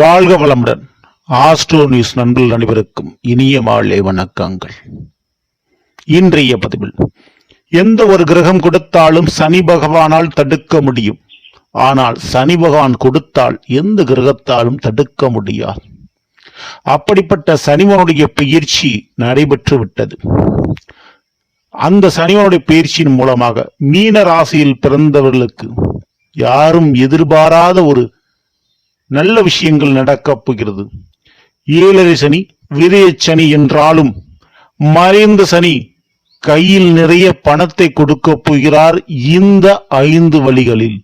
வாழ்க வளமுடன். Astro news நண்பர்கள் அனைவருக்கும் இனிய மாலை வணக்கங்கள். இன்றைய பதிவில் எந்த ஒரு கிரகம் கொடுத்தாலும் சனி பகவானால் தடுக்க முடியும். ஆனால் சனி பகவான் கொடுத்தால் எந்த கிரகத்தாலும் தடுக்க முடியாது. அப்படிப்பட்ட சனிவனுடைய பயிற்சி நடைபெற்று விட்டது. அந்த சனிவனுடைய பயிற்சியின் மூலமாக மீன ராசியில் பிறந்தவர்களுக்கு யாரும் எதிர்பாராத ஒரு நல்ல விஷயங்கள் நடக்கப் போகிறது. ஏழரை சனி விரய சனி என்றாலும் மறைந்த சனி கையில் நிறைய பணத்தை கொடுக்க போகிறார் இந்த ஐந்து வழிகளில்.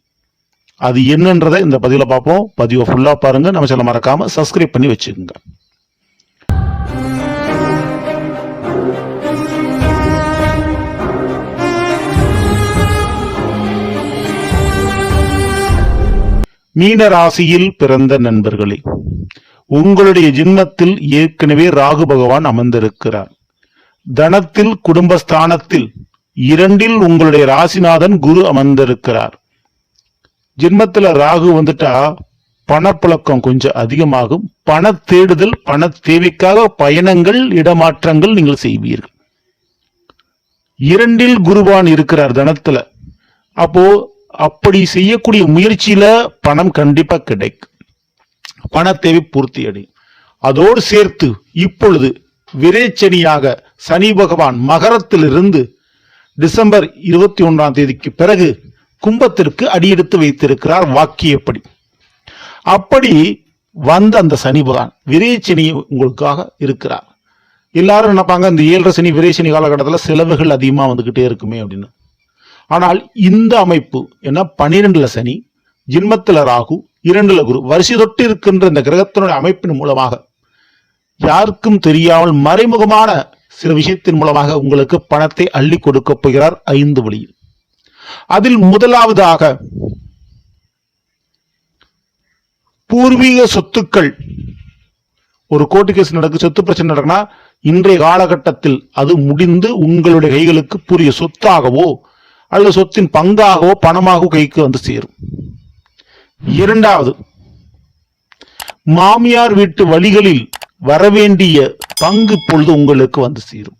அது என்னன்றதை இந்த பதிவில் பார்ப்போம். பதிவை ஃபுல்லாக பாருங்க. நம்ம சில மறக்காமல் சப்ஸ்கிரைப் பண்ணி வச்சுக்கோங்க. மீன ராசியில் பிறந்த நண்பர்களே உங்களுடைய ஜின்மத்தில் ஏற்கனவே ராகு பகவான் அமர்ந்திருக்கிறார். தனத்தில் குடும்பஸ்தானத்தில் இரண்டில் உங்களுடைய ராசிநாதன் குரு அமர்ந்திருக்கிறார். ஜென்மத்தில் ராகு வந்துட்டா பணப்புழக்கம் கொஞ்சம் அதிகமாகும். பண தேடுதல் பண தேவைக்காக பயணங்கள் இடமாற்றங்கள் நீங்கள் செய்வீர்கள். இரண்டில் குருவான் இருக்கிறார் தனத்துல. அப்போ அப்படி செய்யக்கூடிய முயற்சியில பணம் கண்டிப்பா கிடைக்கும். பண தேவை பூர்த்தி அடையும் அதோடு சேர்த்து இப்பொழுது விரைச்சனியாக சனி பகவான் மகரத்திலிருந்து டிசம்பர் இருபத்தி ஒன்றாம் தேதிக்கு பிறகு கும்பத்திற்கு அடியெடுத்து வைத்திருக்கிறார் வாக்கியப்படி. அப்படி வந்த அந்த சனி பகவான் விரைச்சனி உங்களுக்காக இருக்கிறார். எல்லாரும் நினைப்பாங்க இந்த ஏழரை சனி விரைச்சனி காலகட்டத்தில் செலவுகள் அதிகமாக வந்துக்கிட்டே இருக்குமே அப்படின்னு. ஆனால் இந்த அமைப்பு என்ன பனிரெண்டுல சனி ஜின்மத்துல ராகு இரண்டுல குரு வரிசை தொட்டு இருக்கின்ற இந்த கிரகத்தினுடைய அமைப்பின் மூலமாக யாருக்கும் தெரியாமல் மறைமுகமான சில விஷயத்தின் மூலமாக உங்களுக்கு பணத்தை அள்ளி கொடுக்க போகிறார் ஐந்து வழியில். அதில் முதலாவதாக பூர்வீக சொத்துக்கள் ஒரு கோர்ட்டு கேஸ் நடக்கு சொத்து பிரச்சனை நடக்குன்னா இன்றைய காலகட்டத்தில் அது முடிந்து உங்களுடைய கைகளுக்கு புரிய சொத்தாகவோ அல்லது சொத்தின் பங்காகவோ பணமாகவோ கைக்கு வந்து சேரும். இரண்டாவது மாமியார் வீட்டு வழிகளில் வரவேண்டிய பங்கு பொழுது உங்களுக்கு வந்து சேரும்.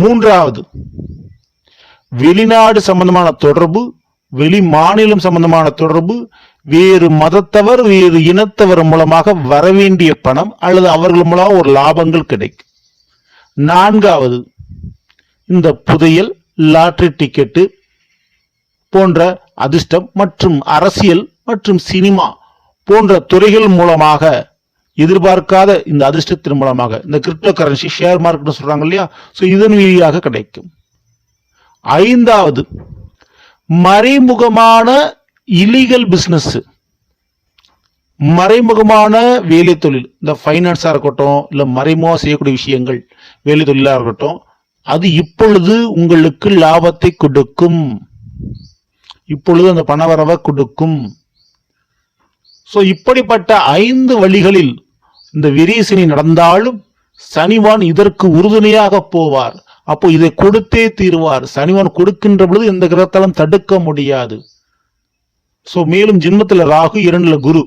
மூன்றாவது வெளிநாடு சம்பந்தமான தொடர்பு வெளி மாநிலம் சம்பந்தமான தொடர்பு வேறு மதத்தவர் வேறு இனத்தவர் மூலமாக வரவேண்டிய பணம் அல்லது அவர்கள் மூலமாக ஒரு லாபங்கள் கிடைக்கும். நான்காவது இந்த புதையல் லாட்ரி டிக்கெட்டு போன்ற அதிர்ஷ்டம் மற்றும் அரசியல் மற்றும் சினிமா போன்ற துறைகள் மூலமாக எதிர்பார்க்காத இந்த அதிர்ஷ்டத்தின் மூலமாக இந்த கிரிப்டோ கரன்சி ஷேர் மார்க்கெட் சொல்றாங்க இல்லையா? ஸோ இதன் வழியாக கிடைக்கும். ஐந்தாவது மறைமுகமான இலீகல் பிஸ்னஸ் மறைமுகமான வேலை தொழில் இந்த ஃபைனான்ஸாக இருக்கட்டும் இல்லை மறைமுகமாக செய்யக்கூடிய விஷயங்கள் வேலை தொழிலாக இருக்கட்டும் அது இப்பொழுது உங்களுக்கு லாபத்தை கொடுக்கும். இப்பொழுது அந்த பணவரவை கொடுக்கும். ஸோ இப்படிப்பட்ட ஐந்து வழிகளில் இந்த விரீசனி நடந்தாலும் சனிவான் இதற்கு உறுதுணையாக போவார். அப்போ இதை கொடுத்தே தீருவார். சனிவான் கொடுக்கின்ற பொழுது எந்த கிரகத்தாலும் தடுக்க முடியாது. ஸோ மேலும் ஜென்மத்தில் ராகு இரண்டுல குரு.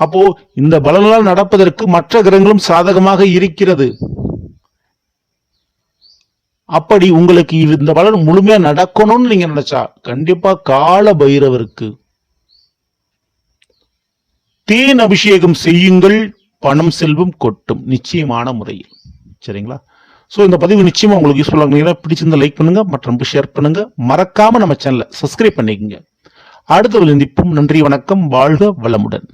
அப்போ இந்த பலனால் நடப்பதற்கு மற்ற கிரகங்களும் சாதகமாக இருக்கிறது. அப்படி உங்களுக்கு இந்த பலன் முழுமையா நடக்கணும்னு நீங்க நினைச்சா கண்டிப்பா கால பைரவருக்கு தேன் அபிஷேகம் செய்யுங்கள் பணம் செல்வம் கொட்டும் நிச்சயமான முறையில். சரிங்களா? ஸோ இந்த பதிவு நிச்சயமா உங்களுக்கு யூஸ்ஃபுல்லாக இருந்தீங்கன்னா பிடிச்சிருந்தா லைக் பண்ணுங்க மற்றும் ஷேர் பண்ணுங்க. மறக்காம நம்ம சேனலை சப்ஸ்கிரைப் பண்ணிக்கங்க. அடுத்த விழந்திப்பும் நன்றி வணக்கம். வாழ்க வளமுடன்.